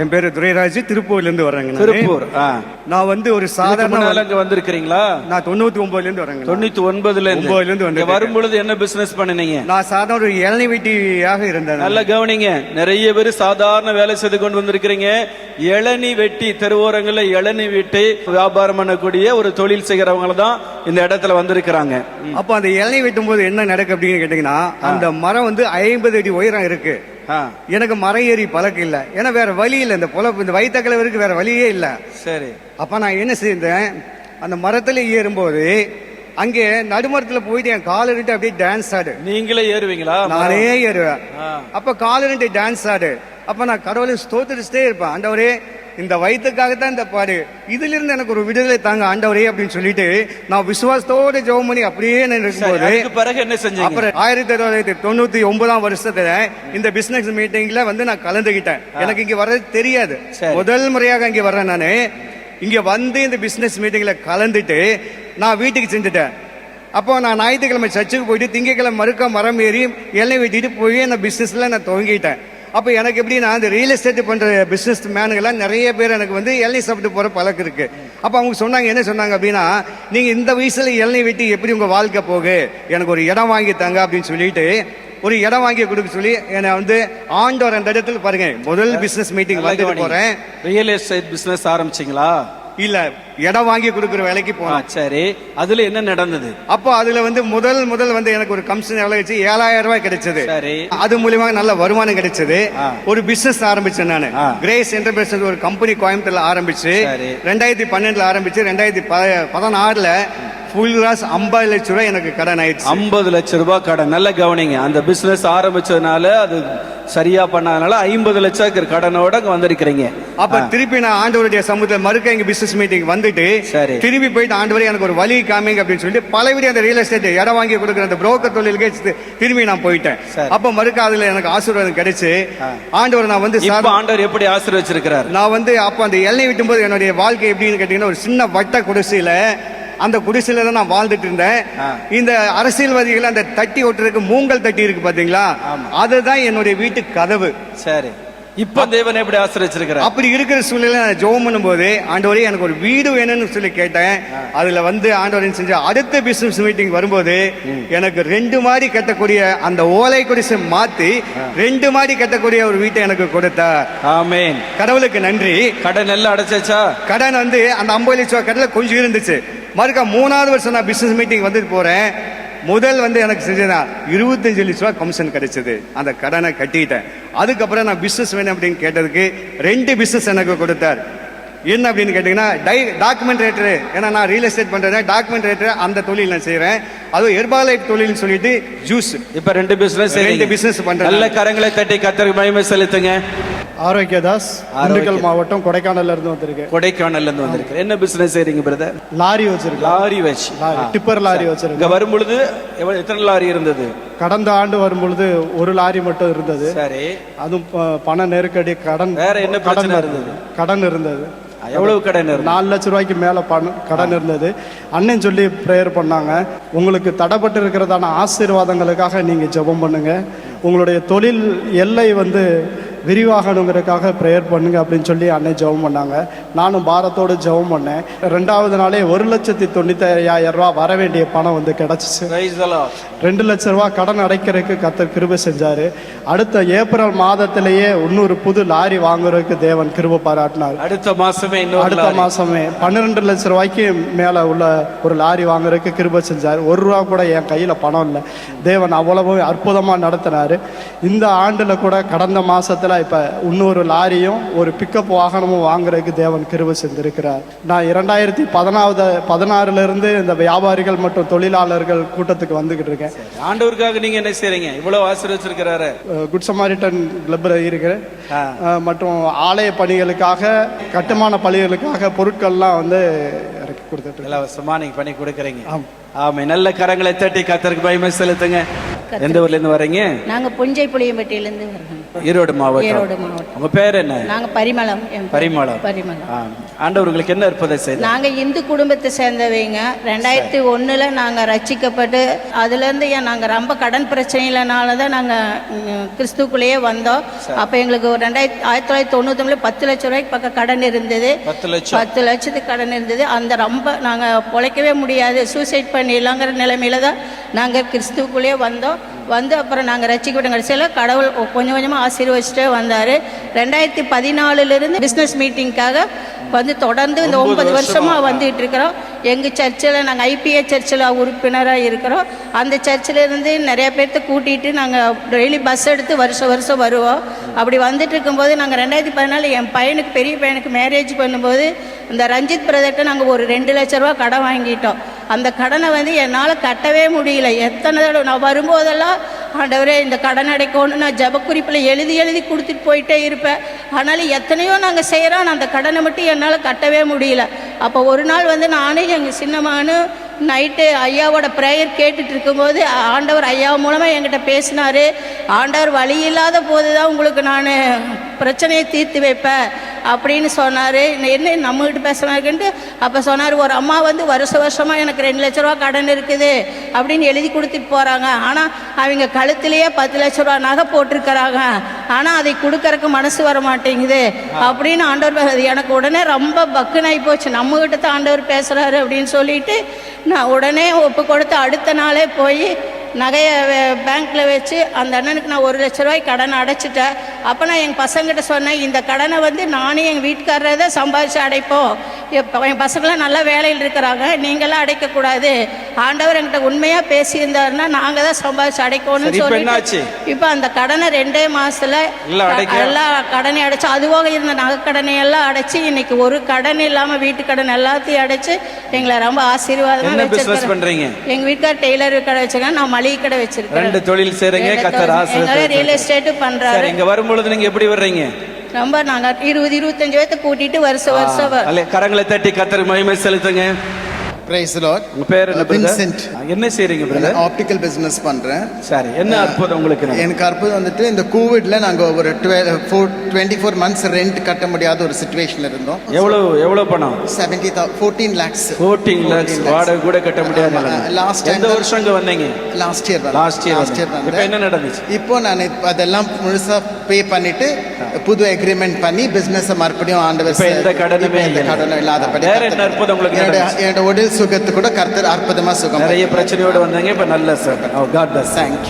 என் பேரு துரைராஜ் திருப்பூர்ல இருந்து வர்றேங்க. திருப்பூர். நான் வந்து ஒரு சாதாரண இங்க வந்திருக்கிறீங்களா? நான் தொண்ணூத்தி ஒன்பதுல இருந்து வரேங்க. தொண்ணூத்தி ஒன்பதுல இருந்து ஒன்பதுல இருந்து இங்க வந்திருக்கேன். வரும்பொழுது என்ன பிசினஸ் பண்ணினீங்க? நான் சாதாரண ஒரு இளநீ வெட்டியாக இருந்தேன் நல்ல கவனிங்க. நிறைய பேர் சாதாரண வேலை செய்து கொண்டு வந்திருக்கிறீங்க. இளநி வெட்டி தெருவோரங்கள்ல இளநி வெட்டி வியாபாரம் பண்ணக்கூடிய ஒரு தொழில் செய்கிறவங்க தான் இந்த இடத்துல வந்திருக்கிறாங்க. அப்ப அந்த இளநீ வெட்டும் போது என்ன நடக்கு அப்படின்னு கேட்டீங்கன்னா அந்த மரம் வந்து ஐம்பது அடி உயரம் இருக்கு. எனக்கு மரம் ஏறி பழக்கம் இல்ல. ஏன்னா வேற வழி இல்ல. இந்த பொழப்பு இந்த வயிற்றுக்கிழவருக்கு வேற வழியே இல்ல. சரி. அப்ப நான் என்ன செய்தேன்? அந்த மரத்துல ஏறும்போது அங்கே நடுமரத்துல போயிட்டு என் கால் ரெண்டு அப்படியே டான்ஸ் ஆடு. நீங்களே ஏறுவீங்களா? நானே ஏறுவேன். அப்ப கால் ரெண்டு டான்ஸ் ஆடு. அப்ப நான் கடவுளை ஸ்தோத்திரிச்சிட்டே இருப்பேன். ஆண்டவரே இந்த வயிற்றுக்காகத்தான் இந்த பாடு. இதுல இருந்து எனக்கு ஒரு விடுதலை தாங்க ஆண்டவரே அப்படின்னு சொல்லிட்டு நான் விசுவாசத்தோட ஜெபம் பண்ணி அப்படியே நான் சரி, இருக்கும்போது அதுக்கு பிறகு என்ன செஞ்சீங்க? அப்புறம் ஆயிரத்தி தொள்ளாயிரத்தி தொண்ணூத்தி ஒன்பதாம் வருஷத்துல இந்த பிசினஸ் மீட்டிங்ல வந்து நான் கலந்துகிட்டேன். எனக்கு இங்க வர்றது தெரியாது. முதல் முறையாக இங்க வர்றேன் நானு. இங்க வந்து இந்த பிசினஸ் மீட்டிங்ல கலந்துட்டு நான் வீட்டுக்கு செஞ்சுட்டேன் அப்போ நான் ஞாயிற்றுக்கிழமை சர்ச்சுக்கு போயிட்டு திங்கக்கிழமை மறுக்க மரம் ஏறி எண்ணெய் வெட்டிட்டு போய் அந்த பிசினஸ்ல நான் துவங்கிட்டேன். அப்போ எனக்கு எப்படின்னா அந்த ரியல் எஸ்டேட் பண்ற பிசினஸ் மேனுங்கெல்லாம் நிறைய பேர் எனக்கு வந்து இளநீ சாப்பிட்டு போற பழக்கம் இருக்கு. அப்போ அவங்க சொன்னாங்க என்ன சொன்னாங்க அப்படின்னா நீங்க இந்த வயசுல இளநீ வெட்டி எப்படி உங்க வாழ்க்கை போகு எனக்கு ஒரு இடம் வாங்கி தாங்க அப்படின்னு சொல்லிட்டு ஒரு இடம் வாங்கி கொடுக்க சொல்லி என்னை வந்து ஆண்டவர் அந்த இடத்துல பாருங்க முதல் பிசினஸ் மீட்டிங் வந்துட்டு. போறேன். ரியல் எஸ்டேட் பிசினஸ் ஆரம்பிச்சீங்களா? இல்ல இடம் வாங்கி கொடுக்குற வேலைக்கு ஆ, போனேன் சரி. அதுல என்ன நடந்தது? அப்போ அதுல வந்து முதல் முதல் வந்து எனக்கு ஒரு கமிஷன் எவ்வளவு வச்சு ஏழாயிரம் ரூபாய் கிடைச்சது. சரி. அது மூலியமா நல்ல வருமானம் கிடைச்சது. ஒரு பிசினஸ் ஆரம்பிச்சேன் நானு. கிரேஸ் என்டர்பிரைஸ் ஒரு கம்பெனி கோயம்புத்தூர்ல ஆரம்பிச்சு. ரெண்டாயிரத்தி பன்னெண்டுல ஆரம்பிச்சு ரெண்டாயிரத்தி பதினாறுல ஃபுல் ராஸ் ஐம்பது லட்சம் ரூபாய் எனக்கு கடன் ஆயிடுச்சு. ஐம்பது லட்சம் ரூபாய் கடன். நல்ல கவனிங்க. அந்த பிசினஸ் ஆரம்பிச்சதுனால அது சரியா பண்ணாதனால ஐம்பது லட்சம் கடனோட வந்திருக்கிறீங்க. அப்ப திருப்பி நான் ஆண்டவருடைய சமூகத்தில் மறுக்க எங்க பிசினஸ் மீட்டிங் வந்துட்டு. திரும்பி போயிட்டு ஆண்டவரே எனக்கு ஒரு வழி காமிங்க அப்படின்னு சொல்லிட்டு பலவிட அந்த ரியல் எஸ்டேட் இடம் வாங்கி கொடுக்குற அந்த புரோக்கர் தொழிலுக்கே திரும்பி நான் போயிட்டேன். அப்ப மறுக்க அதுல எனக்கு ஆசீர்வாதம் கிடைச்சு. ஆண்டவர் நான் வந்து ஆண்டவர் எப்படி ஆசீர்வச்சிருக்கிறார்? நான் வந்து அப்ப அந்த எல்லை விட்டும்போது என்னுடைய வாழ்க்கை எப்படின்னு கேட்டீங்கன்னா ஒரு சின்ன வட்ட குடிசையில அந்த குடிசையில தான் நான் வாழ்ந்துட்டு இருந்தேன். இந்த அரசியல்வாதிகள் அந்த தட்டி ஒட்டுறதுக்கு மூங்கல் தட்டி இருக்கு பாத்தீங்களா? அதுதான் என்னுடைய வீட்டு கதவு. சரி. இப்ப தேவன் எப்படி ஆசீர்வச்சிருக்கிறார்? அப்படி இருக்கிற சூழ்நிலை நான் ஜெபம் பண்ணும்போது ஆண்டவரே எனக்கு ஒரு வீடு வேணும்னு சொல்லி கேட்டேன். அதுல வந்து ஆண்டவர் என்ன செஞ்ச அடுத்த பிசினஸ் மீட்டிங் வரும்போது எனக்கு ரெண்டு மாடி கட்டக்கூடிய அந்த ஓலை குடிசை மாத்தி ரெண்டு மாடி கட்டக்கூடிய ஒரு வீட்டை எனக்கு கொடுத்தார். ஆமென். கடவுளுக்கு நன்றி. கடன் எல்லாம் அடைச்சாச்சா? கடன் வந்து அந்த ஐம்பது லட்சம் ரூபாய் கடல கொஞ்சம் இருந்துச்சு. மறுக்க மூணாவது வருஷம் நான் பிசினஸ் மீட்டிங் வந்துட்டு போறேன். முதல் வந்து எனக்கு செஞ்சதா இருபத்தஞ்சு லட்ச ரூபாய் கமிஷன் கிடைச்சது. அந்த கடனை கட்டிட்டேன். அதுக்கப்புறம் நான் பிசினஸ் வேணும் அப்படின்னு கேட்டதுக்கு ரெண்டு பிசினஸ் எனக்கு கொடுத்தார். என்ன அப்படின்னு கேட்டீங்கன்னா டை டாக்குமெண்ட் ரேட்டரு ஏன்னா நான் ரியல் எஸ்டேட் பண்றேன். டாக்குமெண்ட் ரேட்டர் அந்த தொழில் நான் செய்றேன். அதுவும் ஹெர்பாலைட் தொழில்னு சொல்லிட்டு ஜூஸ் இப்ப ரெண்டு பிசினஸ் ரெண்டு business பண்றேன். நல்ல கரங்களை தட்டி கத்தருக்கு மகிமை செலுத்துங்க. ஆரோக்கியதாஸ் ஆரோக்கிய- திண்டுக்கல் மாவட்டம் கொடைக்கானல்ல இருந்து வந்திருக்கேன் கொடைக்கானல்ல இருந்து வந்திருக்கு என்ன பிசினஸ் செய்றீங்க பிரதர் லாரி வச்சிருக்கேன் லாரி வச்சு. டிப்பர் லாரி இங்க வச்சிருக்கேன் வரும் பொழுது எவ்வளவு- எத்தனை லாரி இருந்தது? கடந்த ஆண்டு வரும் பொழுது ஒரு லாரி மட்டும் இருந்தது. சரி. அதுவும் பண நெருக்கடி கடன் வேற என்ன கடன் இருந்தது? கடன் இருந்தது. எவ்வளவு கடன் நாலு லட்ச ரூபாய்க்கு மேல பணம் கடன் இருந்தது. அண்ணன் சொல்லி ப்ரேயர் பண்ணாங்க. உங்களுக்கு தடைப்பட்டு இருக்கிறதான ஆசீர்வாதங்களுக்காக நீங்க ஜெபம் பண்ணுங்க. உங்களுடைய தொழில் எல்லை வந்து விரிவாகணுங்கிறதுக்காக ப்ரேயர் பண்ணுங்க அப்படின்னு சொல்லி அண்ணன் ஜெபம் பண்ணாங்க. நானும் பாரத்தோடு ஜெபம் பண்ணேன். ரெண்டாவது நாளே ஒரு லட்சத்தி தொண்ணூத்தி ஐயாயிரம் ரூபாய் வர வேண்டிய பணம் வந்து கிடைச்சிச்சு. ரெண்டு லட்ச ரூபா கடன் அடைக்கிறதுக்கு கத்தர் கிருபை செஞ்சாரு. அடுத்த ஏப்ரல் மாதத்திலேயே இன்னொரு புது லாரி வாங்குறதுக்கு தேவன் கிருபை பாராட்டினார். அடுத்த மாசமே அடுத்த. மாசமே பன்னிரெண்டு லட்ச ரூபாய்க்கு மேல உள்ள ஒரு லாரி வாங்குறதுக்கு கிருபை செஞ்சார். ஒரு ரூபா கூட என் கையில பணம் இல்லை. தேவன் அவ்வளவு அற்புதமா நடத்தினாரு. இந்த ஆண்டுல கூட கடந்த மாசத்துல இப்ப இன்னொரு லாரியும் ஒரு பிக்கப் வாகனமும் வாங்குறதுக்கு தேவன் கிருபை செஞ்சிருக்கிறார். நான் இரண்டாயிரத்தி பதினாவது பதினாறுல இருந்து இந்த வியாபாரிகள் மற்றும் தொழிலாளர்கள் கூட்டத்துக்கு வந்துகிட்டு இருக்கேன். ஆண்டவருக்காக நீங்க என்ன செய்றீங்க? இவ்வளவு ஆசீர்வச்சிருக்கிறாரு குட் சமாரிட்டன் கிளப்ல இருக்கிறேன். மற்றும் ஆலய பணிகளுக்காக கட்டுமான பணிகளுக்காக பொருட்கள்லாம் வந்து இறக்கி கொடுத்துட்டு இலவசமா நீங்க பண்ணி கொடுக்கறீங்க. ஆம். ஆமா நல்ல கரங்களை தட்டி கத்தருக்கு மகிமை செலுத்துங்க. எந்த ஊர்ல இருந்து வர்றீங்க நாங்க புஞ்சை புளியம்பட்டியிலேருந்து வரோம் ஈரோடு மாவட்டம். உங்க பேர் என்ன? நாங்க பரிமளம். பரிமளம். பரிமளம். ஆ. ஆண்டவர் உங்களுக்கு என்ன அற்புதம் செய்தார்? நாங்க இந்து குடும்பத்தை சேர்ந்தவங்க. ரெண்டாயிரத்தி ஒண்ணுல நாங்க ரட்சிக்கப்பட்டு அதுல இருந்து நாங்க ரொம்ப கடன் பிரச்சனையிலனால தான் நாங்க கிறிஸ்துக்குள்ளேயே வந்தோம். அப்ப எங்களுக்கு ஒரு ரெண்டாயிரத்தி ஆயிரத்தி தொள்ளாயிரத்தி தொண்ணூத்தி பத்து லட்சம் ரூபாய்க்கு பக்கம் கடன் இருந்தது. பத்து லட்சம். பத்து லட்சத்துக்கு கடன் இருந்தது. அந்த ரொம்ப நாங்கள் பொழைக்கவே முடியாது. சூசைட் பண்ணிடலாங்கிற நிலைமையில தான் நாங்கள் கிறிஸ்துவுக்குள்ளேயே வந்தோம். வந்து அப்புறம் நாங்கள் ரசிக்கப்பட்ட கடைசியில் கடவுள் கொஞ்சம் கொஞ்சமாக ஆசீர்வச்சிட்டே வந்தார். ரெண்டாயிரத்தி பதினாலுலேருந்து பிஸ்னஸ் மீட்டிங்க்காக வந்து தொடர்ந்து இந்த ஒன்பது வருஷமாக வந்துட்டு இருக்கிறோம் எங்கள் சர்ச்சில் நாங்கள் ஐபிஏ சர்ச்சில் உறுப்பினராக இருக்கிறோம். அந்த சர்ச்சில் இருந்து நிறைய பேர்த்த கூட்டிகிட்டு நாங்கள் டெய்லி பஸ் எடுத்து வருஷம் வருஷம் வருவோம். அப்படி வந்துட்டு இருக்கும்போது நாங்கள் ரெண்டாயிரத்தி பதினாலு என் பையனுக்கு பெரிய பையனுக்கு மேரேஜ் பண்ணும்போது இந்த ரஞ்சித் பிரதர்கிட்ட நாங்கள் ஒரு ரெண்டு லட்ச ரூபா கடன் வாங்கிட்டோம். அந்த கடனை வந்து என்னால் கட்டவே முடியல. எத்தனை தடவை நான் வரும்போதெல்லாம் ஆண்டவரே இந்த கடன் அடைக்கணும்னு நான் ஜபக்குறிப்பில் எழுதி எழுதி கொடுத்துட்டு போயிட்டே இருப்பேன். ஆனாலும் எத்தனையோ நாங்கள் செய்கிறோம் அந்த கடனை மட்டும் என்னால் கட்டவே முடியல. அப்போ ஒரு நாள் வந்து நானே எங்கள் சின்னமானு நைட்டு ஐயாவோட ப்ரேயர் கேட்டுட்டு இருக்கும்போது ஆண்டவர் ஐயா மூலமாக என்கிட்ட பேசினாரு. ஆண்டவர் வழி இல்லாத போது தான் உங்களுக்கு நான் பிரச்சனையை தீர்த்து வைப்பேன் அப்படின்னு சொன்னார். என்ன நம்மகிட்ட பேசுனாருன்ட்டு அப்போ சொன்னார் ஒரு அம்மா வந்து வருஷ வருஷமாக எனக்கு ரெண்டு லட்ச ரூபா கடன் இருக்குது அப்படின்னு எழுதி கொடுத்துட்டு போகிறாங்க ஆனால் அவங்க கழுத்திலேயே பத்து லட்ச ரூபா நகை போட்டிருக்கிறாங்க. ஆனால் அதை கொடுக்கறக்கு மனசு வர மாட்டேங்குது அப்படின்னு ஆண்டவர் எனக்கு உடனே ரொம்ப பக்குனாகி போச்சு. நம்மகிட்ட தான் ஆண்டவர் பேசுகிறாரு அப்படின்னு சொல்லிட்டு நான் உடனே ஒப்பு கொடுத்து அடுத்த நாளே போய் நகையை பேங்க்கில் வச்சு அந்த அண்ணனுக்கு நான் ஒரு லட்ச ரூபாய் கடன் அடைச்சிட்டேன். அப்போ நான் எங்கள் பசங்கிட்ட சொன்னேன் இந்த கடனை வந்து நானே எங்கள் வீட்டுக்காரரை தான் சம்பாதிச்சு அடைப்போம் இப்போ என் பசங்களாம் நல்ல வேலையில் இருக்கிறாங்க நீங்களாம் அடைக்கக்கூடாது ஆண்டவர் என்கிட்ட உண்மையாக பேசியிருந்தாருன்னா நாங்கள் தான் சம்பாதிச்சு அடைக்கணும்னு சொல்லி? இப்போ அந்த கடனை ரெண்டே அடைக்க- எல்லா கடனையும் அடைச்சு அதுவாக இருந்த நகைக்கடனை எல்லாம் அடைச்சு இன்னைக்கு ஒரு கடன் இல்லாமல் வீட்டு கடன் எல்லாத்தையும் அடைச்சு எங்களை ரொம்ப ஆசீர்வாதமாக என்ன business வச்சிருக்காரு பண்றீங்க? எங்க வீட்டுக்கார் டெய்லர் கடை வச்சிருக்கேன் நான் மளிகை கடை வச்சிருக்கேன் ரெண்டு தொழில் கத்தர் ரியல் ஆசீர்வதித்தார். எஸ்டேட் சரி பண்றாரு வரும்பொழுது நீங்க எப்படி வர்றீங்க? ரொம்ப நாங்க இருபது இருபத்தஞ்சு பேர்த்த கூட்டிட்டு வருஷம் வருஷம் கரங்களை தட்டி கத்தர் மகிமை செலுத்துங்க. பிரைஸ் லார்ட் உங்க பேர் என்ன? வின்சென்ட் என்ன செய்றீங்க பிரதர் ஆப்டிக்கல் பிசினஸ் பண்றேன். சரி என்ன அற்புதம் உங்களுக்கு? எனக்கு அற்புதம் வந்துட்டு இந்த கோவிட்ல நாங்க ஒரு டுவெண்ட்டி ஃபோர் மந்த்ஸ் ரெண்ட் கட்ட முடியாத ஒரு சுச்சுவேஷன்ல இருந்தோம். எவ்வளவு எவ்வளவு பணம்? Seventy fourteen lakhs fourteen lakhs வாடகை கூட கட்ட முடியாது ஆமா, last time எந்த வருஷம் இங்க வந்தீங்க? Last year last year last year இப்ப என்ன நடந்துச்சு? இப்போ நான் அதெல்லாம் முழுசா பே பண்ணிட்டு புது அக்ரிமெண்ட் பண்ணி பிசினஸ் மறுபடியும் ஆண்டவர் எந்த கடனுமே. கடனும் இல்லாதபடி அற்புதம் உங்களுக்கு? என்னோட உடல் சுகத்து கூட கர்த்தர் அற்புதமா சுகம் நிறைய பிரச்சனையோட வந்தீங்க இப்ப நல்ல சார் காட் பிளஸ் தேங்க்யூ